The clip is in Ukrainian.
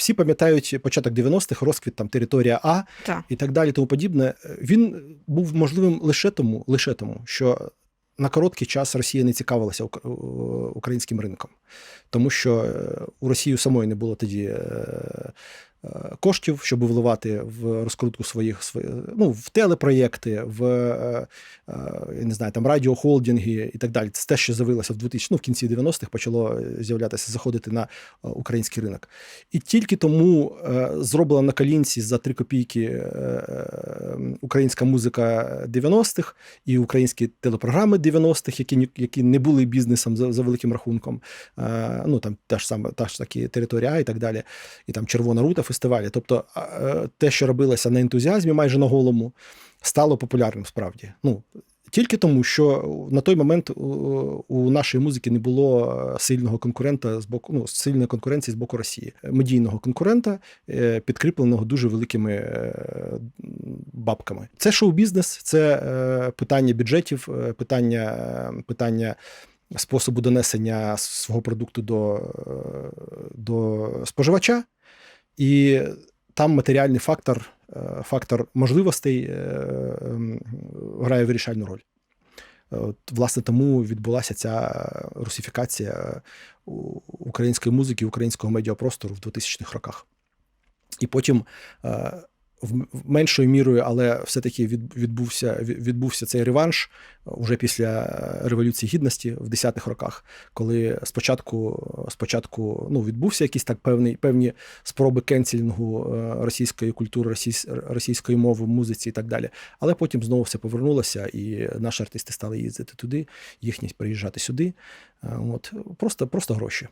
всі пам'ятають початок 90-х, розквіт там територія А Так. і так далі, тому подібне. Він був можливим лише тому, лише тому, що на короткий час Росія не цікавилася українським ринком, тому що е, у Росії самої не було тоді. е, е, Коштів, щоб вливати в розкрутку своїх ну, в телепроєкти, в я не знаю, там радіохолдинги і так далі. Це те, що з'явилося в 2000, ну, в кінці 90-х почало з'являтися, заходити на український ринок. І тільки тому зроблена на колінці за 3 копійки українська музика 90-х і українські телепрограми 90-х, які, які не були бізнесом за, за великим рахунком. Е, ну там та ж саме та ж таки територія і так далі, і там Червона рута фестивалі. Тобто, е, те, що робилося на ентузіазмі, майже на голому, стало популярним справді. Ну, тільки тому, що на той момент у, нашої музики не було е, сильного конкурента з боку, ну, сильної конкуренції з боку Росії, медійного конкурента, підкріпленого дуже великими бабками. Це шоу-бізнес, це питання бюджетів, питання, питання способу донесення свого продукту до, е, до споживача. І там матеріальний фактор, е, фактор можливостей е, ем, грає вирішальну роль. От, власне, тому відбулася ця русифікація української музики, українського медіапростору в 2000-х роках. І потім меншою мірою, але все-таки від- відбувся, відбувся цей реванш уже після Революції Гідності в 10-х роках, коли спочатку, спочатку ну, відбувся якийсь так певний, певні спроби кенселінгу е, російської культури, російсь- російської мови музиці і так далі. Але потім знову все повернулося, і наші артисти стали їздити туди, їхні приїжджати сюди. Е, От, просто, просто гроші.